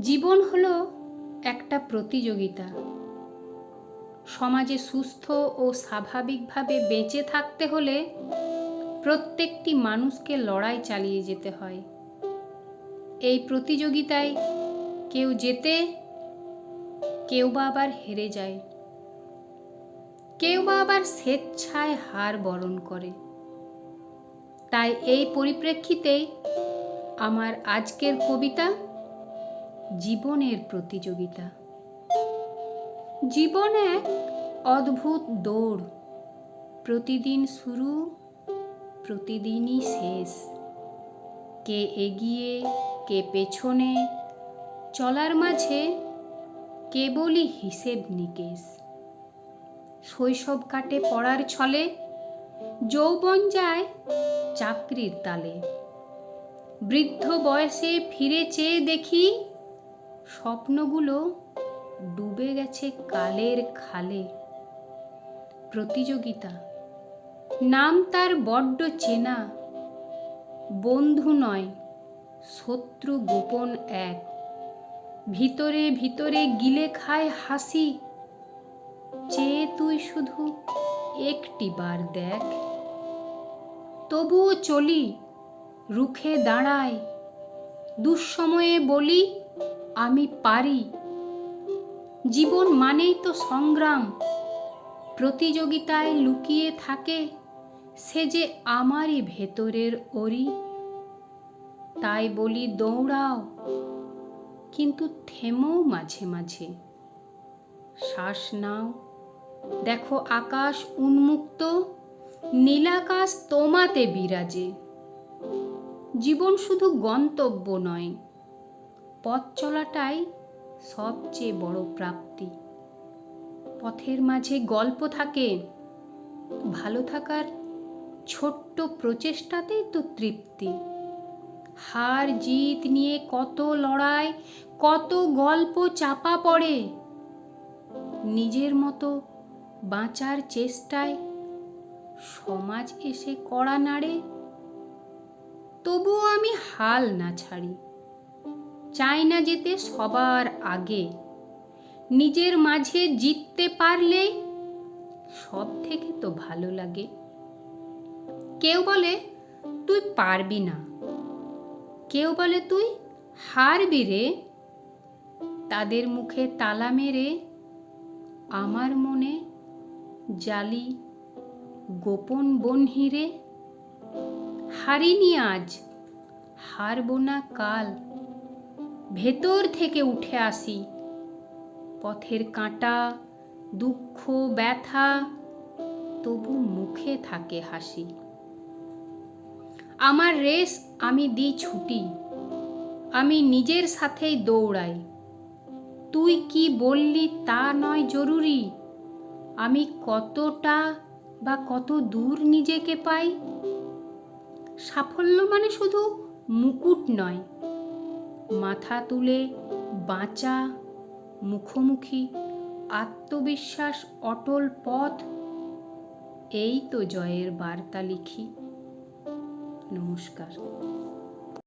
জীবন হলো একটা প্রতিযোগিতা। সমাজে সুস্থ ও স্বাভাবিকভাবে বেঁচে থাকতে হলে প্রত্যেকটি মানুষকে লড়াই চালিয়ে যেতে হয়। এই প্রতিযোগিতায় কেউ যেতে কেউ বা আবার হেরে যায়। কেউ বা আবার স্বেচ্ছায় হার বরণ করে। তাই এই পরিপ্রেক্ষিতেই আমার আজকের কবিতা জীবনের প্রতিযোগিতা। জীবন এক অদ্ভুত দৌড়। প্রতিদিন শুরু, প্রতিদিনই শেষ। কে এগিয়ে, কে পেছনে, চলার মাঝে কেবলই হিসেব নিকেশ। শৈশব কাটে পড়ার ছলে, যৌবন যায় চাকরির তালে। বৃদ্ধ বয়সে ফিরে চেয়ে দেখি স্বপ্নগুলো ডুবে গেছে কালের খালে। প্রতিযোগিতা। নাম তার বড্ড চেনা। বন্ধু নয়, শত্রু গোপন এক। ভিতরে ভিতরে গিলে খায় হাসি। চেয়ে তুই শুধু একটি বার দেখ। তবুও চলি, রুখে দাঁড়ায়। দুঃসময়ে বলি আমি পারি। জীবন মানেই তো সংগ্রাম। প্রতিযোগিতায় লুকিয়ে থাকে সে যে আমারই ভেতরের ওরি। তাই বলি দৌড়াও, কিন্তু থেমো মাঝে মাঝে। শ্বাস নাও। দেখো আকাশ উন্মুক্ত, নীলাকাশ তোমাতে বিরাজে। জীবন শুধু গন্তব্য নয় পথ চলাটাই সবচেয়ে বড় প্রাপ্তি। পথের মাঝে গল্প থাকে, ভালো থাকার ছোট্ট প্রচেষ্টাতেই তো তৃপ্তি। হার জিত নিয়ে কত লড়াই, কত গল্প চাপা পড়ে। নিজের মতো বাঁচার চেষ্টায় সমাজ এসে কড়া নাড়ে, তবুও আমি হাল না ছাড়ি। চাই না যেতে সবার আগে। নিজের মাঝে জিততে পারলে সব থেকে তো ভালো লাগে। কেউ বলে, তুই পারবি না। কেউ বলে, তুই হারবি রে। তাদের মুখে তালা মেরে আমার মনে জালি গোপন বনহিরে হারিনি আজ, হারব না কাল। ভেতর থেকে উঠে আসি। পথের কাঁটা, দুঃখ, ব্যথা, তবু মুখে থাকে হাসি। আমার রেস আমি দিই ছুটি, আমি নিজের সাথেই দৌড়াই। তুই কি বললি তা নয় জরুরি, আমি কতটা বা কত দূর নিজেকে পাই? সাফল্য মানে শুধু মুকুট নয় মাথা তুলে বাঁচা মুখোমুখি আত্মবিশ্বাস অটল পথ। এই তো জয়ের বার্তা লিখি। নমস্কার।